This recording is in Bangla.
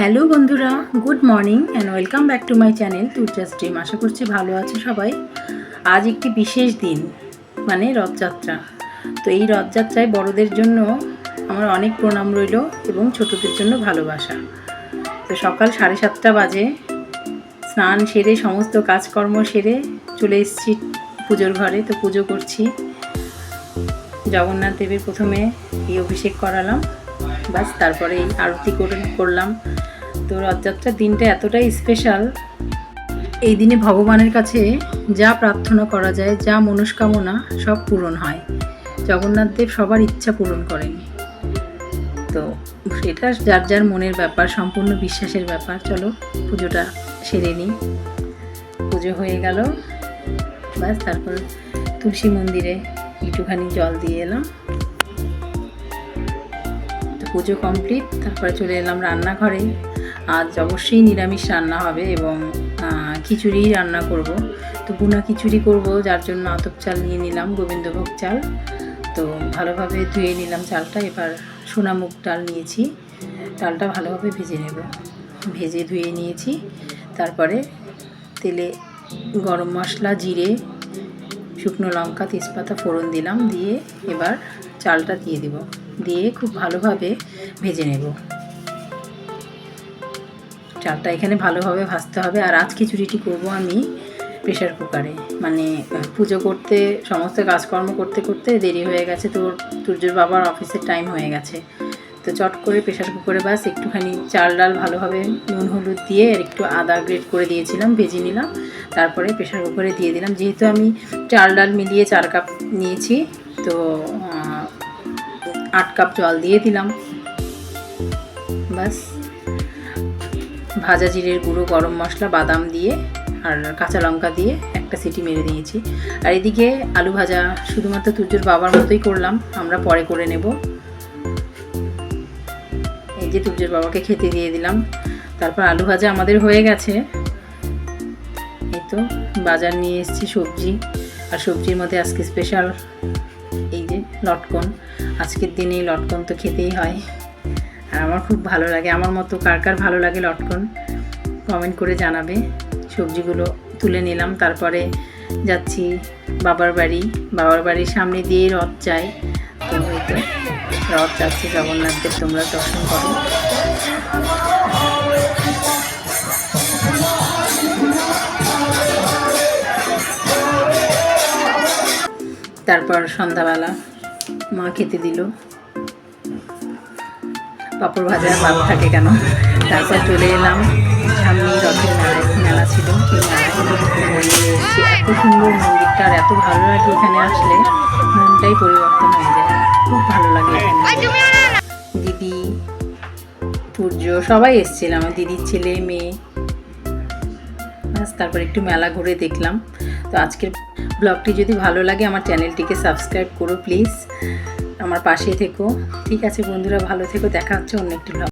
হ্যালো বন্ধুরা, good morning and welcome back to my channel তুর্চাস dream আশা করছি ভালো আছে সবাই। আজ একটি বিশেষ দিন মানে রথযাত্রা। তো এই রথযাত্রায় বড়দের জন্য আমার অনেক প্রণাম রইল এবং ছোটদের জন্য ভালোবাসা। তো সকাল সাড়ে সাতটা বাজে, স্নান সেরে, সমস্ত কাজকর্ম সেরে চলে এসেছি পুজোর ঘরে। তো পুজো করছি। জগন্নাথ দেবের প্রথমে এই অভিষেক করালাম। বাস তারপরে এই আরতি করে, করলাম। তো রথযাত্রার দিনটা এতটাই স্পেশাল এই দিনে ভগবানের কাছে যা প্রার্থনা করা যায়, যা মনস্কামনা, সব পূরণ হয়। জগন্নাথ দেব সবার ইচ্ছা পূরণ করেন। তো সেটা যার যার মনের ব্যাপার, সম্পূর্ণ বিশ্বাসের ব্যাপার, চলো পুজোটা সেরে নিই। পুজো হয়ে গেল। ব্যাস, তারপর তুলসী মন্দিরে একটুখানি জল দিয়ে এলাম। তো পুজো কমপ্লিট তারপরে চলে এলাম রান্নাঘরে। আজ অবশ্যই নিরামিষ রান্না হবে এবং আহ, খিচুড়ি রান্না করব। তো বুনা খিচুড়ি করব যার জন্য আতপ চাল নিয়ে নিলাম গোবিন্দভোগ চাল। তো ভালোভাবে ধুয়ে নিলাম চালটা এবার সোনামুখ ডাল নিয়েছি। ডালটা ভালোভাবে ভেজে নেব। ভেজে ধুয়ে নিয়েছি। তারপরে তেলে গরম মশলা জিরে শুকনো লঙ্কা তেজপাতা ফোড়ন দিলাম দিয়ে এবার চালটা দিয়ে দিব। দিয়ে খুব ভালোভাবে ভেজে নেব। চালটা এখানে ভালোভাবে ভাজতে হবে। আর আজ খিচুড়িটি করব আমি প্রেশার কুকারে। মানে পুজো করতে, সমস্ত কাজকর্ম করতে করতে দেরি হয়ে গেছে। তোর সূর্যর বাবার অফিসের টাইম হয়ে গেছে। তো চট করে প্রেশার কুকারে বাস একটুখানি চাল ডাল ভালোভাবে নুন, হলুদ দিয়ে আর একটু আদা গ্রেট করে দিয়েছিলাম, ভেজে নিলাম। তারপরে প্রেশার কুকারে দিয়ে দিলাম। যেহেতু আমি চাল ডাল মিলিয়ে চার কাপ নিয়েছি, তো আট কাপ জল দিয়ে দিলাম। বাস ভাজা জিরের গুঁড়ো, গরম মশলা, বাদাম দিয়ে আর কাঁচা লঙ্কা দিয়ে একটা সিটি মেরে দিয়েছি। আর এদিকে আলু ভাজা শুধুমাত্র তুর্যর বাবার মতোই করলাম, আমরা পরে করে নেব। এই যে তুর্যর বাবাকে খেতে দিয়ে দিলাম। তারপর আলু ভাজা আমাদের হয়ে গেছে। এই তো বাজার নিয়ে এসেছি সবজি। আর সবজির মধ্যে আজকে স্পেশাল এই যে লটকন। আজকের দিনে লটকন তো খেতেই হয়। আমার খুব ভালো লাগে। আমার মতো কার কার ভালো লাগে লটকন কমেন্ট করে জানাবে। সবজিগুলো তুলে নিলাম, তারপরে যাচ্ছি বাবার বাড়ি। বাবার বাড়ির সামনে দিয়ে রথ যায়। তো এই রথ যাচ্ছে জগন্নাথদের তোমরা দর্শন করো। তারপর সন্ধ্যাবেলা মা খেতে দিল। পাঁপড় ভাজা ভাত থাকে কেন? তারপর চলে এলাম। সামনেই রথের মেলায় মেলা ছিল। এত সুন্দর মন্দিরটা আর এত ভালো লাগে এখানে আসলে। মনটাই পরিবর্তন হয়ে যায়। খুব ভালো লাগে এখানে। দিদি, সূর্য, সবাই এসেছিল। আমার দিদির ছেলে, মেয়ে। তারপর একটু মেলা ঘুরে দেখলাম। তো আজকের ব্লগটি যদি ভালো লাগে, আমার চ্যানেলটিকে সাবস্ক্রাইব করো, প্লিজ। আমার পাশেই থেকো। ঠিক আছে বন্ধুরা ভালো থেকো দেখা হচ্ছে অন্য একটি ব্লগ